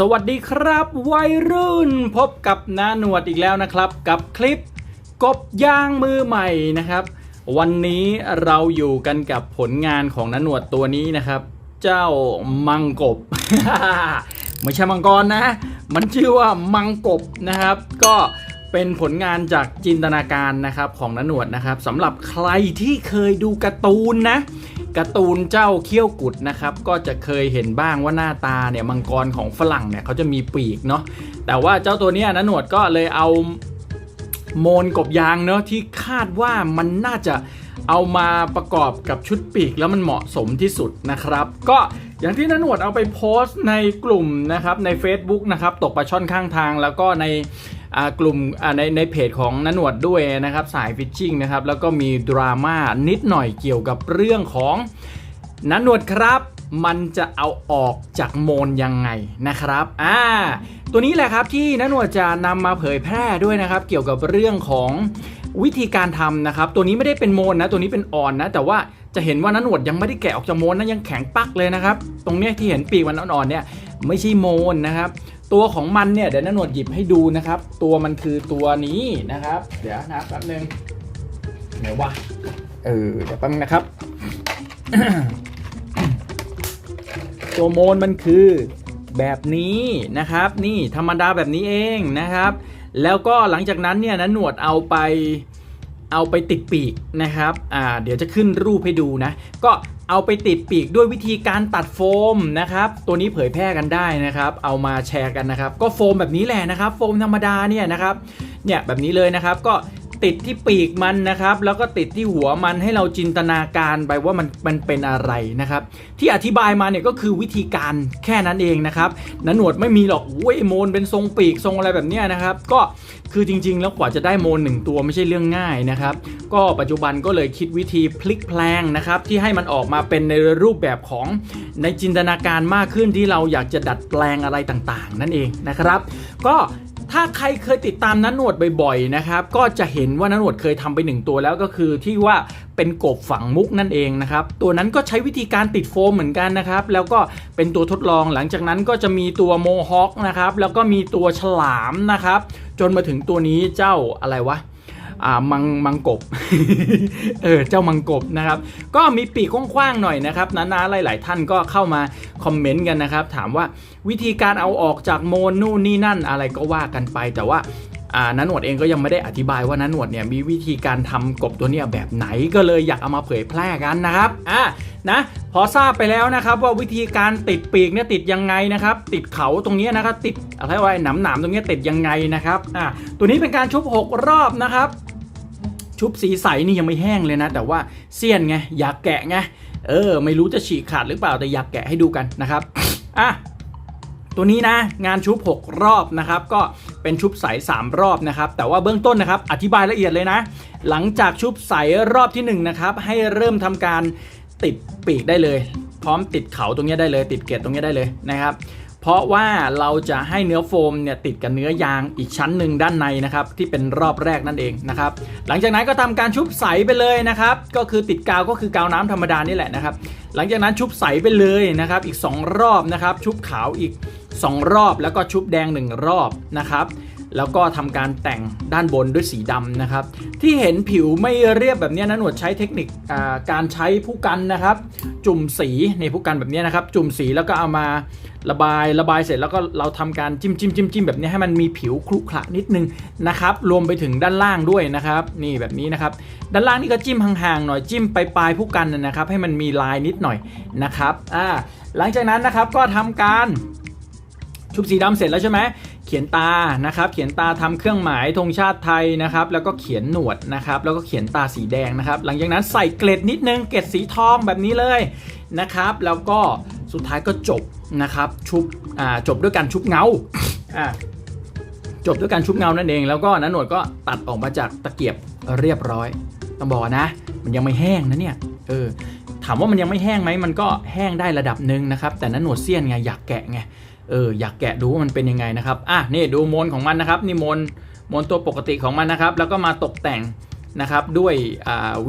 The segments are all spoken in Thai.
สวัสดีครับ วัยรุ่นพบกับนาหนวดอีกแล้วนะครับ กับคลิปกบย่างมือใหม่นะครับ วันนี้เราอยู่กันกับผลงานของนาหนวดตัวนี้นะครับ เจ้ามังกบ ไม่ใช่มังกรนะ มันชื่อว่ามังกบนะครับ ก็เป็นผลงานจากจินตนาการนะครับของนหนวดนะครับสำหรับใครที่เคยดูการ์ตูนนะ การ์ตูนเจ้าเขี้ยวกุดนะครับก็จะเคยเห็นบ้างว่าหน้าตาเนี่ยมังกรของฝรั่งเนี่ยเขาจะมีปีกเนาะแต่ว่าเจ้าตัวนี้ยนหนวดก็เลยเอาโมนกบยางเนอะที่คาดว่ามันน่าจะเอามาประกอบกับชุดปีกแล้วมันเหมาะสมที่สุดนะครับ ก็อย่างที่นันหนวดเอาไปโพสต์ในกลุ่มนะครับใน Facebook นะครับตกปลาช่อนข้างทางแล้วก็ใน กลุ่มในในเพจของนันหนวดด้วยนะครับสายฟิชชิ่งนะครับแล้วก็มีดราม่านิดหน่อยเกี่ยวกับเรื่องของนันหนวดครับมันจะเอาออกจากโมนยังไงนะครับ อ่า ตัวนี้แหละครับที่นันหนวดจะนำมาเผยแพร่ด้วยนะครับ เกี่ยวกับเรื่องของวิธีการทำนะครับ ตัวนี้ไม่ได้เป็นโมนนะ ตัวนี้เป็นอ่อนนะ แต่ว่าจะเห็นว่านันหนวดยังไม่ได้แกะออกจากโมนนะ ยังแข็งปักเลยนะครับ ตรงเนี้ยที่เห็นปีกมันอ่อนๆเนี่ยไม่ใช่โมนนะครับ ตัวของมันเนี่ยเดี๋ยวนันหนวดหยิบให้ดูนะครับ ตัวมันคือตัวนี้นะครับ เดี๋ยวนะแป๊บนึงไหนวะเออเดี๋ยวแป๊บนึงนะครับ ตัวโมนมันคือแบบนี้นะครับ นี่ธรรมดาแบบนี้เองนะครับ แล้วก็หลังจากนั้นเนี่ยนะหนวดเอาไปเอาไปติดปีกนะครับ อ่า เดี๋ยวจะขึ้นรูปให้ดูนะ ก็ เอาไปติดปีกด้วยวิธีการตัดโฟมนะครับ ตัวนี้เผยแพร่กันได้นะครับ เอามาแชร์กันนะครับ ก็โฟมแบบนี้แหละนะครับ โฟมธรรมดาเนี่ยนะครับ เนี่ยแบบนี้เลยนะครับ ก็ ติดที่ปีกมันนะครับ แล้วก็ติดที่หัวมันให้เราจินตนาการไปว่ามันมันเป็นอะไรนะครับ ที่อธิบายมาเนี่ยก็คือวิธีการแค่นั้นเองนะครับนันหนวดไม่มีหรอกเว้ยโมนเป็นทรงปีกทรงอะไรแบบเนี้ยนะครับ ก็คือจริง ๆ แล้วกว่าจะได้โมนหนึ่งตัวไม่ใช่เรื่องง่ายนะครับ ก็ปัจจุบันก็เลยคิดวิธีพลิกแพลงนะครับ ที่ให้มันออกมาเป็นในรูปแบบของในจินตนาการมากขึ้นที่เราอยากจะดัดแปลงอะไรต่างๆ นั่นเองนะครับ ก็ ถ้าใครเคยติดตามนันหนวดบ่อยๆนะครับ ก็จะเห็นว่านันหนวดเคยทำไปหนึ่งตัวแล้วก็คือที่ว่าเป็นกบฝังมุกนั่นเองนะครับ ตัวนั้นก็ใช้วิธีการติดโฟมเหมือนกันนะครับ แล้วก็เป็นตัวทดลองหลังจากนั้นก็จะมีตัวโมฮอคนะครับ แล้วก็มีตัวฉลามนะครับ จนมาถึงตัวนี้เจ้าอะไรวะ มังมังกบเออเจ้ามังกบนะครับ ก็มีปีกกว้างๆหน่อยนะครับนาๆหลาย ๆ ท่านก็เข้ามาคอมเมนต์กันนะครับ ถามว่าวิธีการเอาออกจากโมนนู่นนี่นั่นอะไรก็ว่ากันไปแต่ว่าอานันหนวดเองก็ยังไม่ได้อธิบายว่านันหนวดเนี่ยมีวิธีการทำกบตัวเนี้ยแบบไหนก็เลยอยากเอามาเผยแพร่กันนะครับอะนะพอทราบไปแล้วนะครับว่าวิธีการติดปีกเนี่ยติดยังไงนะครับ ติดเขาตรงนี้นะครับติดอะไรไวะหนามหนามๆตรงนี้ติดยังไงนะครับอะตัวนี้เป็นการชุบหกรอบนะครับ ชุบสีใสนี่ยังไม่แห้งเลยนะ แต่ว่าเสี้ยนไงอยากแกะไงเออ ไม่รู้จะฉีกขาดหรือเปล่าแต่อยากแกะให้ดูกันนะครับอะตัวนี้นะงานชุบ 6 รอบนะครับ ก็เป็นชุบใส 3 รอบนะครับ แต่ว่าเบื้องต้นนะครับ อธิบายละเอียดเลยนะ หลังจากชุบใสรอบที่1นะครับให้เริ่มทำการติดปีกได้เลย พร้อมติดเขาตรงนี้ได้เลย ติดเกล็ดตรงนี้ได้เลยนะครับ เพราะว่าเราจะให้เนื้อโฟมเนี่ยติดกับเนื้อยางอีกชั้นหนึ่งด้านในนะครับที่เป็นรอบแรกนั่นเองนะครับหลังจากนั้นก็ทำการชุบใสไปเลยนะครับก็คือติดกาวก็คือกาวน้ำธรรมดานี่แหละนะครับหลังจากนั้นชุบใสไปเลยนะครับอีก 2 รอบนะครับชุบขาวอีก 2 รอบแล้วก็ชุบแดง 1 รอบนะครับ แล้วก็ทำการแต่งด้านบนด้วยสีดำนะครับ ที่เห็นผิวไม่เรียบแบบนี้นะหนวดใช้เทคนิคการใช้ผู้กันนะครับ จุ่มสีในผู้กันแบบนี้นะครับ จุ่มสีแล้วก็เอามาระบายระบายเสร็จแล้วก็เราทำการจิ้มจิ้มจิ้มจิ้มแบบนี้ให้มันมีผิวครุขระนิดนึงนะครับ รวมไปถึงด้านล่างด้วยนะครับ นี่แบบนี้นะครับ ด้านล่างนี่ก็จิ้มห่างๆหน่อยจิ้มไปปลายผู้กันนะนะครับ ให้มันมีลายนิดหน่อยนะครับอ่าหลังจากนั้นนะครับก็ทำการชุบสีดำเสร็จแล้วใช่ไหม เขียนตานะครับ เขียนตาทำเครื่องหมายธงชาติไทยนะครับ แล้วก็เขียนหนวดนะครับ แล้วก็เขียนตาสีแดงนะครับ หลังจากนั้นใส่เกล็ดนิดนึง เกล็ดสีทองแบบนี้เลยนะครับ แล้วก็สุดท้ายก็จบนะครับชุบอ่าจบด้วยการชุบเงาอ่าจบด้วยการชุบเงานั่นเอง แล้วก็นันหนวดก็ตัดออกมาจากตะเกียบเรียบร้อย ต้องบอกนะ มันยังไม่แห้งนะเนี่ย เออ ถามว่ามันยังไม่แห้งไหม มันก็แห้งได้ระดับหนึ่งนะครับ แต่นั้นหนวดเสี้ยนไง อยากแกะไง เอออยากแกะดูว่ามันเป็นยังไงนะครับอะนี่ดูโมนของมันนะครับนี่โมนโมนตัวปกติของมันนะครับ แล้วก็มาตกแต่งนะครับด้วย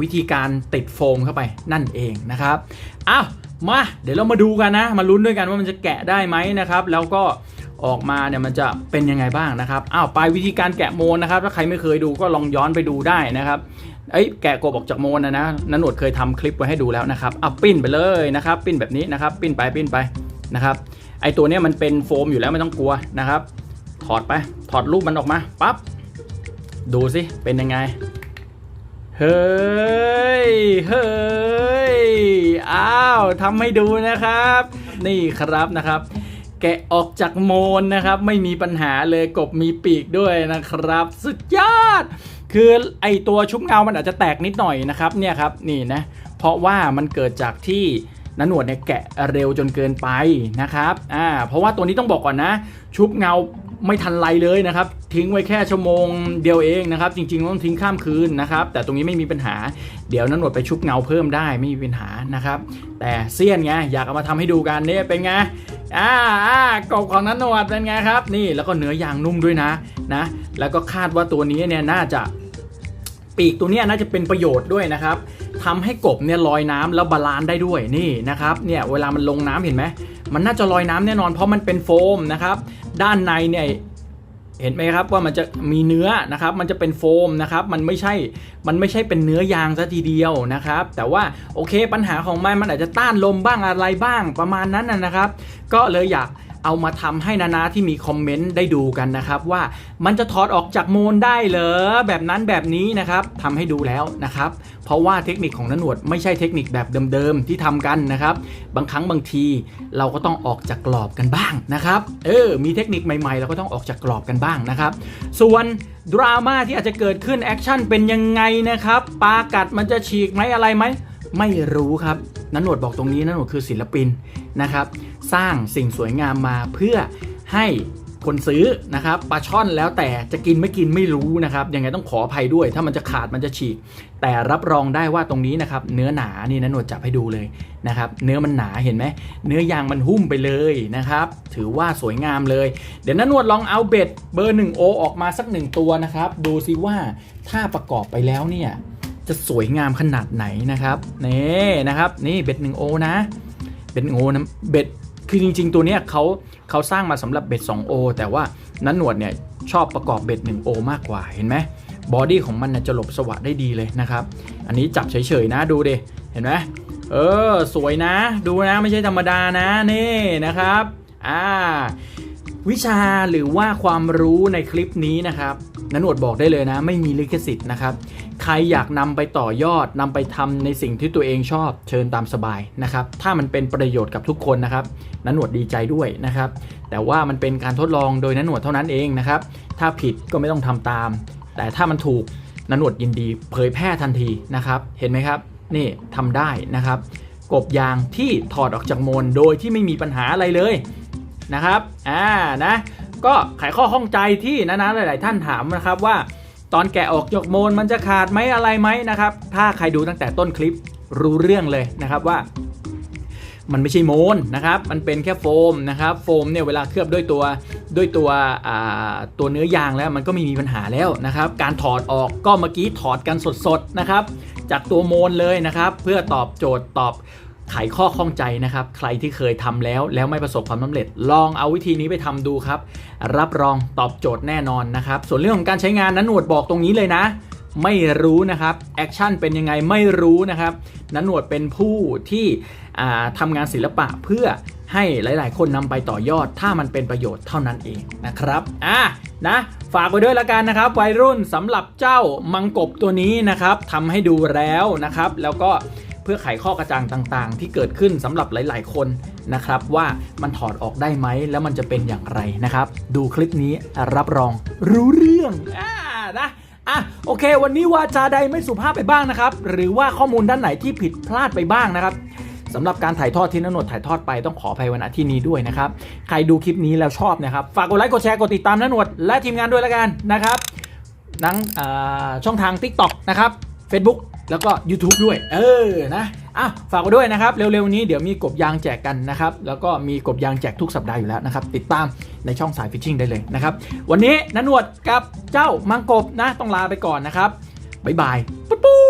วิธีการติดโฟมเข้าไปนั่นเองนะครับอ้าวมาเดี๋ยวเรามาดูกันนะ มาลุ้นด้วยกันว่ามันจะแกะได้ไหมนะครับ แล้วก็ออกมาเนี่ยมันจะเป็นยังไงบ้างนะครับอ้าวไปวิธีการแกะโมนนะครับ ถ้าใครไม่เคยดูก็ลองย้อนไปดูได้นะครับเอ้แกะกบออกจากโมนนะนะนันหนวดเคยทำคลิปไว้ให้ดูแล้วนะครับเอาปิ้นไปเลยนะครับ ปิ้นแบบนี้นะครับ ปิ้นไปปิ้นไปนะครับ ไอตัวนี้มันเป็นโฟมอยู่แล้วไม่ต้องกลัวนะครับ ถอดไป ถอดรูปมันออกมาปั๊บ ดูสิ เป็นยังไง เฮ้ย เฮ้ย อ้าวทำให้ดูนะครับ นี่ครับนะครับแกะออกจากโมนนะครับ ไม่มีปัญหาเลยกบมีปีกด้วยนะครับ สุดยอด คือไอตัวชุบเงามันอาจจะแตกนิดหน่อยนะครับเนี่ยครับนี่นะเพราะว่ามันเกิดจากที่ นันหนวดเนี่ยแกะเร็วจนเกินไปนะครับอ่าเพราะว่าตัวนี้ต้องบอกก่อนนะ ชุบเงาไม่ทันไรเลยนะครับ ทิ้งไว้แค่ชั่วโมงเดียวเองนะครับ จริงๆต้องทิ้งข้ามคืนนะครับ แต่ตรงนี้ไม่มีปัญหา เดี๋ยวนันหนวดไปชุบเงาเพิ่มได้ไม่มีปัญหานะครับ แต่เซียนไงอยากเอามาทำให้ดูกันเนี่ยเป็นไงอ่าอ่ากบของนันหนวดเป็นไงครับ นี่แล้วก็เนื้อยางนุ่มด้วยนะนะ แล้วก็คาดว่าตัวนี้เนี่ยน่าจะ ปีกตัวนี้น่าจะเป็นประโยชน์ด้วยนะครับทำให้กบเนี่ยลอยน้ำแล้วบาลานซ์ได้ด้วยนี่นะครับเนี่ยเวลามันลงน้ำเห็นไหมมันน่าจะลอยน้ำแน่นอนเพราะมันเป็นโฟมนะครับ ด้านในเนี่ยเห็นไหมครับว่ามันจะมีเนื้อนะครับ มันจะเป็นโฟมนะครับ มันไม่ใช่ มันไม่ใช่เป็นเนื้อยางซะทีเดียวนะครับ แต่ว่าโอเคปัญหาของมันมันอาจจะต้านลมบ้างอะไรบ้างประมาณนั้นนะครับ ก็เลยอยาก เอามาทำให้นานาที่มีคอมเมนต์ได้ดูกันนะครับว่ามันจะถอดออกจากโมนได้เหรอแบบนั้นแบบนี้นะครับทำให้ดูแล้วนะครับ เพราะว่าเทคนิคของนันหนวดไม่ใช่เทคนิคแบบเดิมๆที่ทำกันนะครับ บางครั้งบางทีเราก็ต้องออกจากกรอบกันบ้างนะครับเออมีเทคนิคใหม่ๆ เราก็ต้องออกจากกรอบกันบ้างนะครับ ส่วนดราม่าที่อาจจะเกิดขึ้นแอคชั่นเป็นยังไงนะครับปลากัดมันจะฉีกไหมอะไรไหมไม่รู้ครับนันหนวดบอกตรงนี้นันหนวดคือศิลปินนะครับ สร้างสิ่งสวยงามมาเพื่อให้คนซื้อนะครับปลาช่อนแล้วแต่จะกินไม่กินไม่รู้นะครับยังไงต้องขออภัยด้วย ถ้ามันจะขาดมันจะฉีก แต่รับรองได้ว่าตรงนี้นะครับเนื้อหนานี่นันหนวดจับให้ดูเลยนะครับเนื้อมันหนาเห็นไหมเนื้อยางมันหุ้มไปเลยนะครับ ถือว่าสวยงามเลย เดี๋ยวนันหนวดลองเอาเบ็ดเบอร์1โอออกมาสักหนึ่งตัวนะครับ ดูซิว่าถ้าประกอบไปแล้วเนี่ยจะสวยงามขนาดไหนนะครับนี่นะครับนี่เบ็ดหนึ่งโอนะเบ็ดโอนะเบ็ด คือจริง ๆ ตัวเนี้ยเขาเขาสร้างมาสำหรับเบ็ด2โอแต่ว่านั้นหนวดเนี่ยชอบประกอบเบ็ด1โอมากกว่าเห็นไหมบอดี้ของมันนะจะหลบสวะได้ดีเลยนะครับ อันนี้จับเฉยๆนะดูดิเห็นไหมเออ สวยนะ ดูนะไม่ใช่ธรรมดานะนี่นะครับ อ่า วิชาหรือว่าความรู้ในคลิปนี้นะครับนันวดบอกได้เลยนะ ไม่มีลิขสิทธิ์นะครับ ใครอยากนำไปต่อยอดนำไปทำในสิ่งที่ตัวเองชอบเชิญตามสบายนะครับ ถ้ามันเป็นประโยชน์กับทุกคนนะครับนันวดดีใจด้วยนะครับ แต่ว่ามันเป็นการทดลองโดยนันวดเท่านั้นเองนะครับ ถ้าผิดก็ไม่ต้องทำตาม แต่ถ้ามันถูกนันวดยินดี เผยแพร่ทันทีนะครับ เห็นไหมครับนี่ทำได้นะครับ กบยางที่ถอดออกจากโมนโดยที่ไม่มีปัญหาอะไรเลย นะครับอ่านะก็ไขข้อข้องใจที่นะนะหลายๆ ท่านถามนะครับว่าตอนแกะออกจากโมนมันจะขาดไหมอะไรไหมนะครับ ถ้าใครดูตั้งแต่ต้นคลิปรู้เรื่องเลยนะครับว่า มันไม่ใช่โมนนะครับ มันเป็นแค่โฟมนะครับ โฟมเนี่ยเวลาเคลือบด้วยตัวด้วยตัวตัวเนื้อยางแล้วมันก็ไม่มีปัญหาแล้วนะครับ การถอดออกก็เมื่อกี้ถอดกันสดๆนะครับ จากตัวโมนเลยนะครับ เพื่อตอบโจทย์ตอบ ไขข้อข้องใจนะครับ ใครที่เคยทำแล้วแล้วไม่ประสบความสำเร็จ ลองเอาวิธีนี้ไปทำดูครับ รับรองตอบโจทย์แน่นอนนะครับ ส่วนเรื่องของการใช้งานนั้นหนวดบอกตรงนี้เลยนะ ไม่รู้นะครับแอคชั่นเป็นยังไงไม่รู้นะครับนันหนวดเป็นผู้ที่ทำงานศิลปะเพื่อให้หลาย ๆ คนนำไปต่อยอด ถ้ามันเป็นประโยชน์เท่านั้นเองนะครับ อะนะ ฝากไว้ด้วยละกันนะครับ วัยรุ่นสำหรับเจ้ามังกบตัวนี้นะครับทำให้ดูแล้วนะครับ แล้วก็ พื่อไขข้อกระจ่างต่างๆ ที่เกิดขึ้นสำหรับหลาย ๆ คนนะครับว่ามันถอดออกได้ไหมแล้วมันจะเป็นอย่างไรนะครับ ดูคลิปนี้รับรองรู้เรื่องอ่านะอะโอเค วันนี้วาจาใดไม่สุภาพไปบ้างนะครับ หรือว่าข้อมูลด้านไหนที่ผิดพลาดไปบ้างนะครับสำหรับการถ่ายทอดที่นนวดถ่ายทอดไปต้องขออภัยวันอาทิตย์นี้ด้วยนะครับ ใครดูคลิปนี้แล้วชอบนะครับ ฝากกดไลค์กดแชร์กดติดตามนนวดและทีมงานด้วยละกันนะครับนังช่องทาง TikTok นะครับ Facebook แล้วก็ YouTube ด้วย เออนะอะฝากไว้ด้วยนะครับ เร็วๆนี้เดี๋ยวมีกบยางแจกกันนะครับ แล้วก็มีกบยางแจกทุกสัปดาห์อยู่แล้วนะครับ ติดตามในช่องสายฟิชชิ่งได้เลยนะครับ วันนี้นันวดกับเจ้ามังกบนะ ต้องลาไปก่อนนะครับบ๊ายบายปุ๊บปุ๊บ